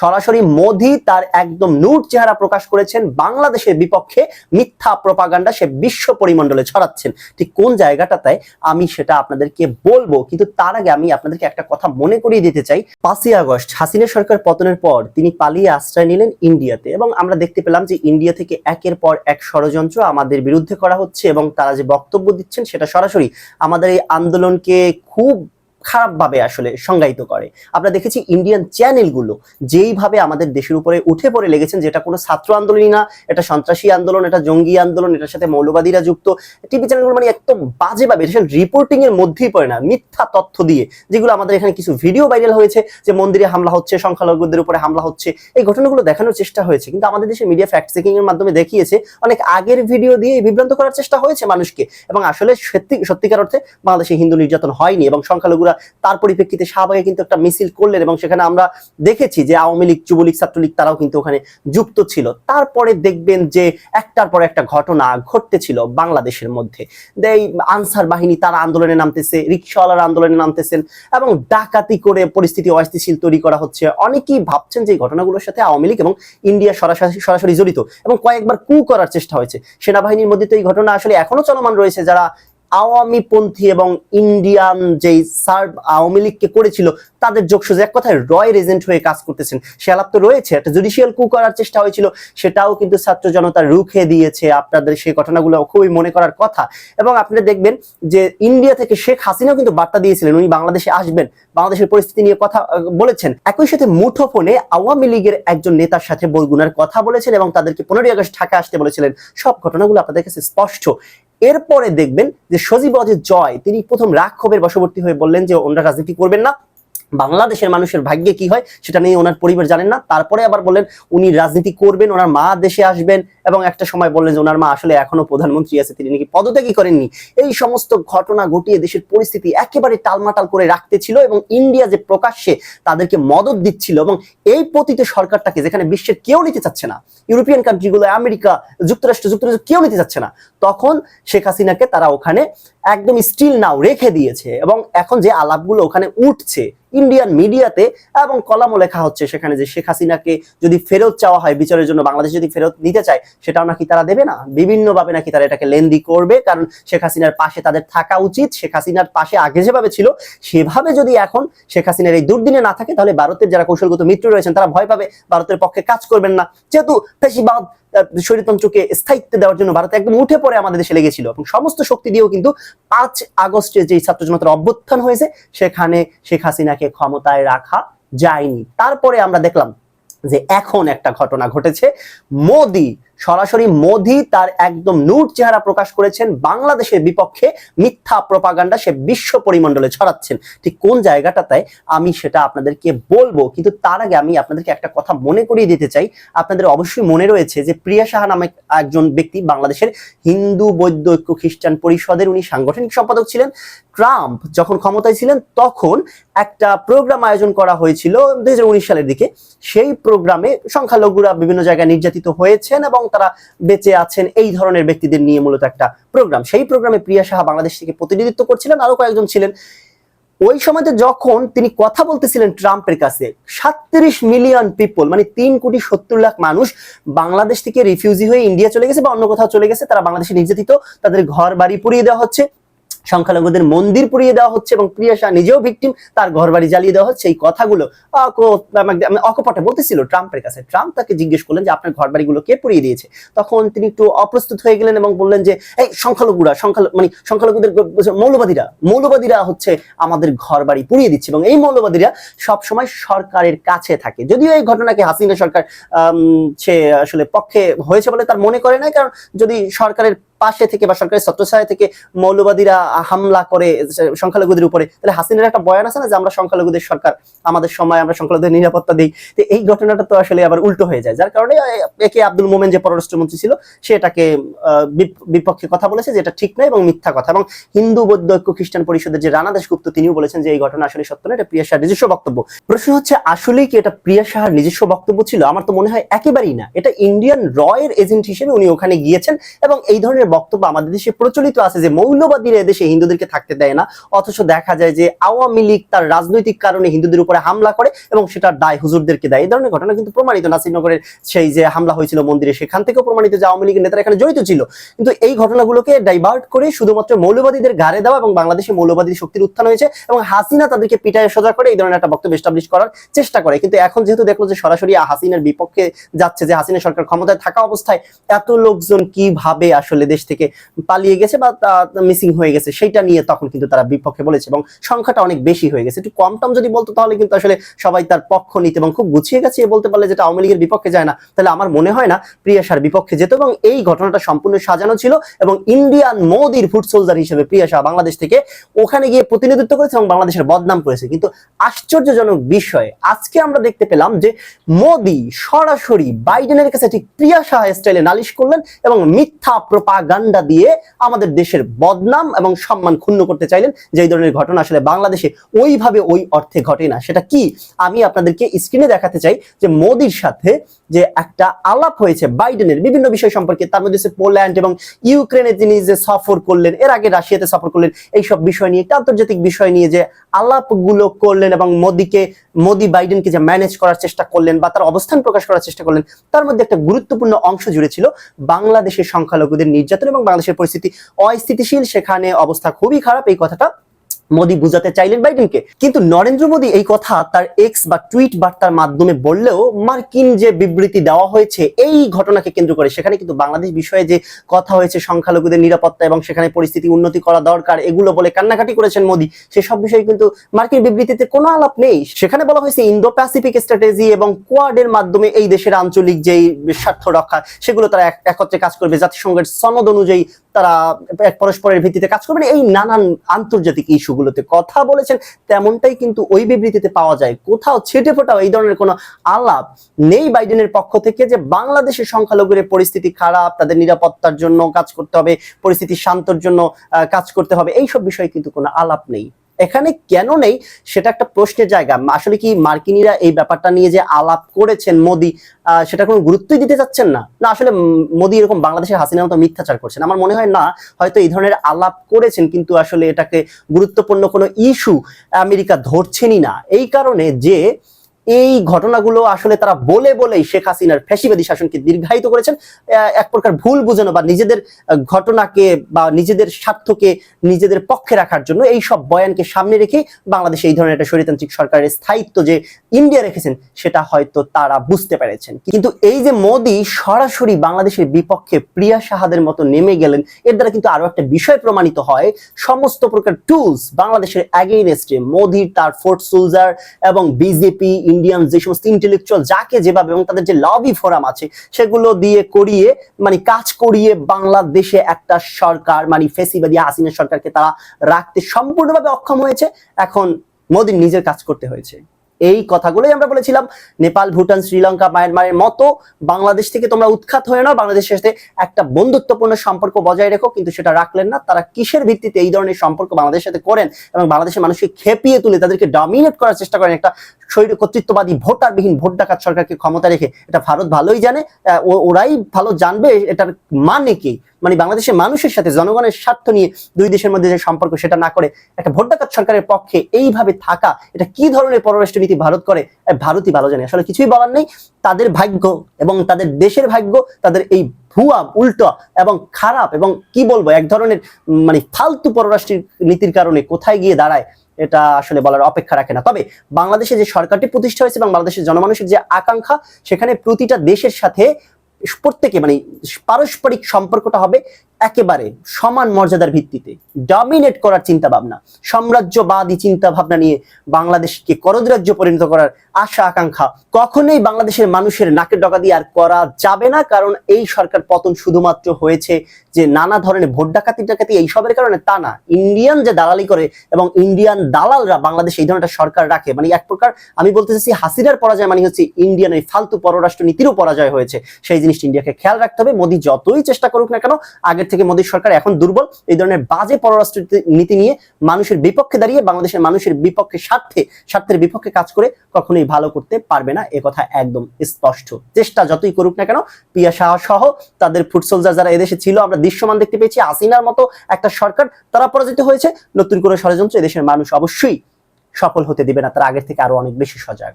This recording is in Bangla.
সরাসরি মোদি তার একদম নূর চেহারা প্রকাশ করেছেন। বাংলাদেশের বিপক্ষে মিথ্যা প্রপাগান্ডা সে বিশ্ব পরিমণ্ডলে ছড়াচ্ছেন। ঠিক কোন জায়গাটাতে আমি সেটা আপনাদেরকে বলব, কিন্তু তার আগে আমি আপনাদেরকে একটা কথা মনে করিয়ে দিতে চাই। পাঁচই আগস্ট, হাসিনা সরকার পতনের পর তিনি পালিয়ে আশ্রয় নিলেন ইন্ডিয়াতে এবং আমরা দেখতে পেলাম যে ইন্ডিয়া থেকে একের পর এক ষড়যন্ত্র আমাদের বিরুদ্ধে করা হচ্ছে এবং তারা যে বক্তব্য দিচ্ছেন সেটা সরাসরি আমাদের এই আন্দোলনকে খুব খারাপভাবে আসলে সংজ্ঞায়িত করে। আমরা দেখেছি ইন্ডিয়ান চ্যানেলগুলো যেইভাবে আমাদের দেশের উপরে উঠে পড়ে লেগেছেন, যেটা কোনো ছাত্র আন্দোলনই না, এটা সন্ত্রাসী আন্দোলন, এটা জঙ্গি আন্দোলন, এটার সাথে মৌলবাদীরা যুক্ত। টিভি চ্যানেলগুলো মানে একদম বাজেভাবে, এটা রিপোর্টিং এর মধ্যেই পড়ে না, মিথ্যা তথ্য দিয়ে, যেগুলো আমাদের এখানে কিছু ভিডিও ভাইরাল হয়েছে, যে মন্দিরে হামলা হচ্ছে, সংখ্যালঘুদের উপরে হামলা হচ্ছে, এই ঘটনাগুলো দেখানোর চেষ্টা হয়েছে। কিন্তু আমাদের দেশে মিডিয়া ফ্যাক্ট চেকিং এর মাধ্যমে দেখিয়েছে, অনেক আগের ভিডিও দিয়ে বিভ্রান্ত করার চেষ্টা হয়েছে মানুষকে। এবং আসলে সত্যি, সত্যিকার অর্থে বাংলাদেশে হিন্দু নির্যাতন হয়নি এবং সংখ্যালঘুরা তার পরিপ্রেক্ষিতে শাহবাগে কিন্তু একটা মিছিল করলেন এবং সেখানে আমরা দেখেছি যে আওয়ামী লীগ, যুবলীগ, ছাত্রলীগ তারাও কিন্তু ওখানে যুক্ত ছিল। তারপরে দেখবেন যে একটার পর একটা ঘটনা ঘটতেছিল বাংলাদেশের মধ্যে। এই আনসার বাহিনী তারা আন্দোলনে নামতেছে রিক্সাওয়ালার আন্দোলনে নামতেছেন এবং ডাকাতি করে পরিস্থিতি অস্থিতিশীল তৈরি করা হচ্ছে। অনেকেই ভাবছেন যে ঘটনাগুলোর সাথে আওয়ামী লীগ এবং ইন্ডিয়া সরাসরি সরাসরি জড়িত এবং কয়েকবার কু করার চেষ্টা হয়েছে। সেনাবাহিনীর মধ্যে তো এই ঘটনা আসলে এখনও চলমান রয়েছে। যারা আওয়ামী পন্থী এবং ইন্ডিয়ান যেই সার্ভ আওয়ামী লীগকে করেছিল, তাদের যোগসুজ এক কথায় রয় এজেন্ট হয়ে কাজ করতেছেন। সে আলাপ তো রয়েছে, একটা জুডিশিয়াল কু করার চেষ্টা হয়েছিল, সেটাও কিন্তু ছাত্র জনতা রুখে দিয়েছে। আপনাদের সেই ঘটনাগুলো খুবই মনে করার কথা। এবং আপনারা দেখবেন যে ইন্ডিয়া থেকে শেখ হাসিনাও কিন্তু বার্তা দিয়েছিলেন, উনি বাংলাদেশে আসবেন। বাংলাদেশের পরিস্থিতি নিয়ে কথা বলেছেন। একই সাথে মুঠোফোনে আওয়ামী লীগের একজন নেতার সাথে বলগুনার কথা বলেছেন এবং তাদেরকে পনেরোই আগস্ট ঢাকা আসতে বলেছিলেন। সব ঘটনাগুলো আপনাদের কাছে স্পষ্ট। এরপরে দেখবেন যে সজীব অজিত জয়, তিনি প্রথম রাগ ক্ষোভের বশবর্তী হয়ে বললেন যে অন্যরা রাজনীতি করবেন না। বাংলাদেশের মানুষের ভাগ্যে কি হয় সেটা নিয়ে ওনার পরিবার জানেন না। তারপরে আবার বললেন, উনি রাজনীতি করবেন, ওনার মা দেশে আসবেন এবং একটা সময় বললেন যে ওনার মা আসলে এখনও প্রধানমন্ত্রী আছে, তিনি নাকি পদত্যাগই করেননি। এই সমস্ত ঘটনা ঘটিয়ে দেশের পরিস্থিতি একেবারে টালমাটাল করে রাখতে ছিল এবং ইন্ডিয়া যে প্রকাশ্যে তাদেরকে মদত দিচ্ছিল এবং এই পতিত সরকারটাকে যেখানে বিশ্বের কেউ নিতে চাচ্ছে না, ইউরোপিয়ান কান্ট্রিগুলো, আমেরিকা, যুক্তরাষ্ট্র যুক্তরাষ্ট্র কেউ নিতে চাচ্ছে না। তখন শেখ হাসিনাকে তারা ওখানে একদম স্টিল নাও রেখে দিয়েছে এবং এখন যে আলাপগুলো ওখানে উঠছে ইন্ডিয়ান মিডিয়াতে এবং কলামও লেখা হচ্ছে সেখানে যে শেখ হাসিনাকে যদি ফেরত চাওয়া হয়, বিচারের জন্য বাংলাদেশ যদি ফেরত নিতে চায়, সেটাও নাকি তারা দেবে না? বিভিন্নভাবে নাকি তারা এটাকে লেন্দি করবে, কারণ শেখ হাসিনার পাশে তাদের থাকা উচিত। শেখ হাসিনার পাশে আগে যেভাবে ছিল, সেভাবে যদি এখন শেখ হাসিনার এই দুর্দিনে না থাকে, তাহলে ভারতের যারা কৌশলগত মিত্র রয়েছেন, তারা ভয় পাবে। ভারতের পক্ষে কাজ করবেন না। যেহেতু ফেসিবাদ আহ, স্বৈরতন্ত্রকে স্থায়িত্ব দেওয়ার জন্য ভারত একদম উঠে পড়ে আমাদের দেশে লেগেছিল। এবং সমস্ত শক্তি দিয়েও কিন্তু পাঁচ আগস্টে যে ছাত্র জনতার অভ্যুত্থান হয়েছে সেখানে শেখ হাসিনাকে ক্ষমতায় রাখা যায়নি। তারপরে আমরা দেখলাম যে এখন একটা ঘটনা ঘটেছে। মোদি সরাসরি মোদি তার একদম নূর চেহারা প্রকাশ করেছেন বাংলাদেশের বিপক্ষে মিথ্যা প্রপাগান্ডা সে বিশ্ব পরিমণ্ডলে ছড়াচ্ছেন। ঠিক কোন জায়গাটাতে আমি সেটা আপনাদেরকে বলব, কিন্তু তার আগে আমি আপনাদেরকে একটা কথা মনে করিয়ে দিতে চাই। আপনাদের অবশ্যই মনে রয়েছে যে প্রিয়া সাহা নামে একজন ব্যক্তি বাংলাদেশের হিন্দু বৈদ্য ঐক্য, খ্রিস্টান পরিষদের উনি সাংগঠনিক সম্পাদক ছিলেন। ট্রাম্প যখন ক্ষমতায় ছিলেন তখন একটা প্রোগ্রাম আয়োজন করা হয়েছিল দুই হাজার উনিশ সালের দিকে। সেই প্রোগ্রামে সংখ্যালঘুরা বিভিন্ন জায়গায় নির্যাতিত হয়েছেন এবং তারা বেঁচে আছেন এই ধরনের ব্যক্তিদের নিয়ে মূলত একটা প্রোগ্রাম। সেই প্রোগ্রামে প্রিয়া সাহা বাংলাদেশ থেকে প্রতিনিধিত্ব করছিলেন আরও কয়েকজন ছিলেন। ওই সময়তে যখন তিনি কথা বলতেছিলেন ট্রাম্পের কাছে, সাতত্রিশ মিলিয়ন পিপল মানে তিন কোটি সত্তর লাখ মানুষ বাংলাদেশ থেকে রিফিউজি হয়ে ইন্ডিয়া চলে গেছে বা অন্য কোথাও চলে গেছে, তারা বাংলাদেশে নির্যাতিত, তাদের ঘর বাড়ি পুড়িয়ে দেওয়া হচ্ছে। সংখ্যালঘুদের মন্দির পুড়িয়ে দেওয়া হচ্ছে এবং প্রিয়া শাহ নিজেও ভিকটিম তার ঘর বাড়ি জ্বালিয়ে দেওয়া হচ্ছে। এই কথাগুলো মানে অকপটে বলতেছিল ট্রাম্পের কাছে। ট্রাম্প তাকে জিজ্ঞেস করলেন যে, আপনার ঘর বাড়িগুলো কে পুড়িয়ে দিয়েছে? তখন তিনি একটু অপ্রস্তুত হয়ে গেলেন এবং বললেন যে, এই সংখ্যালঘুরা সংখ্যালঘু মানে সংখ্যালঘুদের মৌলবাদীরা মৌলবাদীরা হচ্ছে আমাদের ঘর বাড়ি পুড়িয়ে দিচ্ছে এবং এই মৌলবাদীরা সবসময় সরকারের কাছে থাকে। যদিও এই ঘটনাকে হাসিনা সরকার সে আসলে পক্ষে হয়েছে বলে তার মনে করে নাই, কারণ যদি সরকারের পাশে থেকে বা সরকারের ছত্রছায়া থেকে মৌলবাদীরা হামলা করে সংখ্যালঘুদের উপরে, তাহলে হাসিনার একটা বয়ান আছে না যে আমরা সংখ্যালঘুদের সরকার, আমাদের সময় আমরা সংখ্যালঘুদের নিরাপত্তা দিই, তো এই ঘটনাটা তো আসলে আবার উল্টো হয়ে যায়। যার কারণে একে আব্দুল মোমেন যে পররাষ্ট্রমন্ত্রী ছিল, সে এটাকে বিপক্ষে কথা বলেছে যে এটা ঠিক নয় এবং মিথ্যা কথা। এবং হিন্দু বৌদ্ধ ঐক্য খ্রিস্টান পরিষদের যে রানা দাশগুপ্ত, তিনিও বলেছেন যে এই ঘটনা আসলে সত্য না এটা প্রিয়া শাহর নিজস্ব বক্তব্য। প্রশ্ন হচ্ছে আসলেই কি এটা প্রিয়া শাহর নিজস্ব বক্তব্য ছিল? আমার তো মনে হয় একেবারেই না। এটা ইন্ডিয়ান রয়ের এজেন্ট হিসেবে উনি ওখানে গিয়েছেন এবং এই ধরনের ধরনের বক্তব্য আমাদের দেশে প্রচলিত আছে যে মৌলবাদীরা এদেশে হিন্দুদেরকে থাকতে দেয় না। অথচ দেখা যায় যে আওয়ামী লীগ তার রাজনৈতিক কারণে হিন্দুদের উপরে হামলা করে এবং সেটার দায় হুজুরদেরকে দেয়। এই ধরনের ঘটনা কিন্তু প্রমাণিত। নাসিরনগরের সেই যে হামলা হয়েছিল মন্দিরে, সেখান থেকেও প্রমাণিত যে আওয়ামী লীগের নেতারা এখানে জড়িত ছিল। কিন্তু এই ঘটনাগুলোকে ডাইভার্ট করে শুধুমাত্র মৌলবাদীদের গাড়ে দেওয়া এবং বাংলাদেশে মৌলবাদী শক্তির উত্থান হয়েছে এবং হাসিনা তাদেরকে পিটায় সোজা করে এই ধরনের একটা বক্তব্য এস্টাবলিশ করার চেষ্টা করে। কিন্তু এখন যেহেতু দেখল যে সরাসরি হাসিনার বিপক্ষে যাচ্ছে যে হাসিনা সরকার ক্ষমতায় থাকা অবস্থায়, এত লোকজন কীভাবে আসলে দেশ থেকে পালিয়ে গেছে বা মিসিং হয়ে গেছে সেটা নিয়ে তখন কিন্তু তারা বিপক্ষে বলেছে এবং সংখ্যাটা অনেক বেশি হয়ে গেছে। একটু কম টম যদি বলতো তাহলে কিন্তু আসলে সবাই তার পক্ষ নিতে এবং খুব গুছিয়ে গেছে বলতে পারলে যেটা আওয়ামী লীগের বিপক্ষে যায় না, তাহলে আমার মনে হয় না প্রিয়াশার বিপক্ষে যেত এবং এই ঘটনাটা সম্পূর্ণ সাজানো ছিল এবং ইন্ডিয়ান মোদির ফুড সোলজার হিসেবে প্রিয়াশা বাংলাদেশ থেকে ওখানে গিয়ে প্রতিনিধিত্ব করেছে এবং বাংলাদেশের বদনাম করেছে। কিন্তু আশ্চর্যজনক বিষয়, আজকে আমরা দেখতে পেলাম যে মোদি সরাসরি বাইডেনের কাছে ঠিক প্রিয়াশা স্টাইলে নালিশ করলেন এবং মিথ্যা প্রপাগান্ডা দিয়ে আমাদের দেশের বদনাম এবং সম্মান ক্ষুণ্ণ করতে চাইলেন যে এই ধরনের ঘটনা আসলে বাংলাদেশে ওইভাবে ওই অর্থে ঘটে না। সেটা কি? আমি আপনাদেরকে স্ক্রিনে দেখাতে চাই যে মোদির সাথে যে একটা আলাপ হয়েছে বাইডেনের বিভিন্ন বিষয় সম্পর্কে, তার মধ্যে পোল্যান্ড এবং ইউক্রেনে তিনি যে সফর করলেন, এর আগে রাশিয়াতে সফর করলেন, এইসব বিষয় নিয়ে একটা আন্তর্জাতিক বিষয় নিয়ে যে আলাপগুলো করলেন এবং মোদিকে, মোদি বাইডেনকে যে ম্যানেজ করার চেষ্টা করলেন বা তার অবস্থান প্রকাশ করার চেষ্টা করলেন, তার মধ্যে একটা গুরুত্বপূর্ণ অংশ জুড়ে ছিল বাংলাদেশের সংখ্যালঘুদের নির্যাতন এবং বাংলাদেশের পরিস্থিতি অস্থিতিশীল সেখানে অবস্থা খুবই খারাপ এই কথাটা মোদি বুঝাতে চাইলেন বাইডেনকে। কিন্তু নরেন্দ্র মোদী এই কথা তার এক্স বা টুইট বার্তার মাধ্যমে বললেও মার্কিন যে বিবৃতি দেওয়া হয়েছে, এই ঘটনাকে কেন্দ্র করে সেখানে কিন্তু বাংলাদেশ বিষয়ে যে কথা হয়েছে, সংখ্যালঘুদের নিরাপত্তা এবং সেখানে পরিস্থিতি উন্নতি করা দরকার, এগুলো বলে কান্নাকাটি করেছেন মোদী, সেসব বিষয়ে কিন্তু মার্কিন বিবৃতিতে কোনো আলাপ নেই। সেখানে বলা হয়েছে ইন্দো প্যাসিফিক স্ট্র্যাটেজি এবং কোয়াডের মাধ্যমে এই দেশের আঞ্চলিক যেই স্বার্থ রক্ষা, সেগুলো তারা এক- একত্রে কাজ করবে। জাতিসংঘের সনদ অনুযায়ী তারা এক পরস্পরের ভিত্তিতে কাজ করবেন এই নানান আন্তর্জাতিক ইস্যুগুলোতে কথা বলেছেন, তেমনটাই কিন্তু ওই বিবৃতিতে পাওয়া যায়। কোথাও ছেটে ফোটাও এই ধরনের কোনো আলাপ নেই বাইডেনের পক্ষ থেকে যে বাংলাদেশের সংখ্যালঘুর পরিস্থিতি খারাপ, তাদের নিরাপত্তার জন্য কাজ করতে হবে, পরিস্থিতি শান্তর জন্য কাজ করতে হবে, এইসব বিষয়ে কিন্তু কোনো আলাপ নেই। এখানে কেন নেই সেটা একটা প্রশ্নের জায়গা। আসলে কি মার্কিনীরা এই ব্যাপারটা নিয়ে যে আলাপ করেছেন মোদি সেটা কোনো গুরুত্বই দিতে চাচ্ছেন না? না, আসলে মোদি এরকম বাংলাদেশের হাসিনার মতো মিথ্যাচার করছেন। আমার মনে হয় না, হয়তো এই ধরনের আলাপ করেছেন, কিন্তু আসলে এটাকে গুরুত্বপূর্ণ কোনো ইস্যু আমেরিকা ধরছেনই না। এই কারণে যে এই ঘটনাগুলো আসলে তারা বলে বলেই শেখ হাসিনার ফ্যাসিবাদী শাসনকে দীর্ঘায়িত করেছেন। এক প্রকার ভুল বুঝানো বা নিজেদের ঘটনাকে বা নিজেদের স্বার্থকে নিজেদের পক্ষে রাখার জন্য এই সব বয়ানকে সামনে রেখে বাংলাদেশে এই ধরনের একটা স্বৈরতান্ত্রিক সরকারের স্থায়িত্ব যে ইন্ডিয়া রেখেছেন, সেটা হয়তো তারা বুঝতে পেরেছেন। কিন্তু এই যে মোদি সরাসরি বাংলাদেশের বিপক্ষে প্রিয়া সাহাদের মতো নেমে গেলেন, এর দ্বারা কিন্তু আরও একটা বিষয় প্রমাণিত হয়। সমস্ত প্রকার টুলস বাংলাদেশের অ্যাগেইনস্টে মোদি তার ফোর্ট সোলজার এবং বিজেপি ইন্ডিয়ান যে সমস্ত ইন্টেলেকচুয়াল যাকে যেভাবে এবং তাদের যে লবি ফোরাম আছে, সেগুলো দিয়ে করিয়ে মানে কাজ করিয়ে বাংলাদেশে একটা সরকার মানে ফেসিবাদী হাসিনা সরকারকে তারা রাখতে সম্পূর্ণভাবে অক্ষম হয়েছে। এখন মোদীর নিজের কাজ করতে হয়েছে। এই কথাগুলোই আমরা বলেছিলাম। নেপাল, ভুটান, শ্রীলঙ্কা, মায়ানমারের মতো বাংলাদেশ থেকে তোমরা উৎখাত হয়ে নাও। বাংলাদেশের সাথে একটা বন্ধুত্বপূর্ণ সম্পর্ক বজায় রেখো, কিন্তু সেটা রাখলেন না। তারা কিসের ভিত্তিতে এই ধরনের সম্পর্ক বাংলাদেশের সাথে করেন এবং বাংলাদেশের মানুষকে খেপিয়ে তুলে তাদেরকে ডমিনেট করার চেষ্টা করেন একটা শৈর কর্তৃত্ববাদী ভোটারবিহীন ভোট ডাকাত সরকারকে ক্ষমতা রেখে। এটা ভারত ভালোই জানে। ওরাই ভালো জানবে এটার মানে কি? মানে বাংলাদেশের মানুষের সাথে জনগণের স্বার্থ নিয়ে দুই দেশের মধ্যে যে সম্পর্ক সেটা না করে একটা ভোট সরকারের পক্ষে এইভাবে থাকা, এটা কি ধরনের পররাষ্ট্র নীতি ভারত করে ভারতই ভালো জানে। আসলে কিছুই বলার নেই। তাদের ভাগ্য এবং তাদের দেশের ভাগ্য, তাদের এই ভুয়া, উল্টো এবং খারাপ এবং কি বলব, এক ধরনের মানে ফালতু পররাষ্ট্র নীতির কারণে কোথায় গিয়ে দাঁড়ায়, এটা আসলে বলার অপেক্ষা রাখে না। তবে বাংলাদেশে যে সরকারটি প্রতিষ্ঠা হয়েছে এবং বাংলাদেশের জনমানুষের যে আকাঙ্ক্ষা, সেখানে প্রতিটা দেশের সাথে প্রত্যেকে মানে পারস্পরিক সম্পর্কটা হবে একেবারে সমান মর্যাদার ভিত্তিতে ডমিনেট করার চিন্তা ভাবনা সাম্রাজ্যবাদী চিন্তা ভাবনা নিয়ে বাংলাদেশকে করদরাজ্য পরিণত করার আশা, আকাঙ্ক্ষা কখনোই বাংলাদেশের মানুষের নাকের ডগা দিয়ে আর করা যাবে না। কারণ এই সরকার পতন শুধুমাত্র হয়েছে যে নানা ধরনের ভোট ডাকাতি ডাকাতি এইসবের কারণে তা না। ইন্ডিয়ান যে দালালি করে এবং ইন্ডিয়ান দালালরা বাংলাদেশে এই ধরনের সরকার রাখে মানে এক প্রকার আমি বলতে চাচ্ছি হাসিনার পরাজয় মানে হচ্ছে ইন্ডিয়ান এই ফালতু পররাষ্ট্র নীতিরও পরাজয় হয়েছে। সেই জিনিসটা ইন্ডিয়াকে খেয়াল রাখতে হবে। মোদী যতই চেষ্টা করুক না কেন আগের আগের থেকে মোদী সরকার এখন দুর্বল। এই ধরনের বাজে পররাষ্ট্র নীতি নিয়ে মানুষের বিপক্ষে দাঁড়িয়ে বাংলাদেশের মানুষের বিপক্ষে স্বার্থে, স্বার্থের বিপক্ষে কাজ করে কখনোই ভালো করতে পারবে না, এ কথা একদম স্পষ্ট। চেষ্টা যতই করুক না কেন, পিয়া শাহ সহ তাদের ফুড সোলজার যারা এদেশে ছিল, আমরা দৃশ্যমান দেখতে পেয়েছি। আসিনার মতো একটা সরকার তারা পরাজিত হয়েছে। নতুন করে ষড়যন্ত্র এদেশের মানুষ অবশ্যই সফল হতে দিবে না, তারা আগের থেকে আরও অনেক বেশি সজাগ।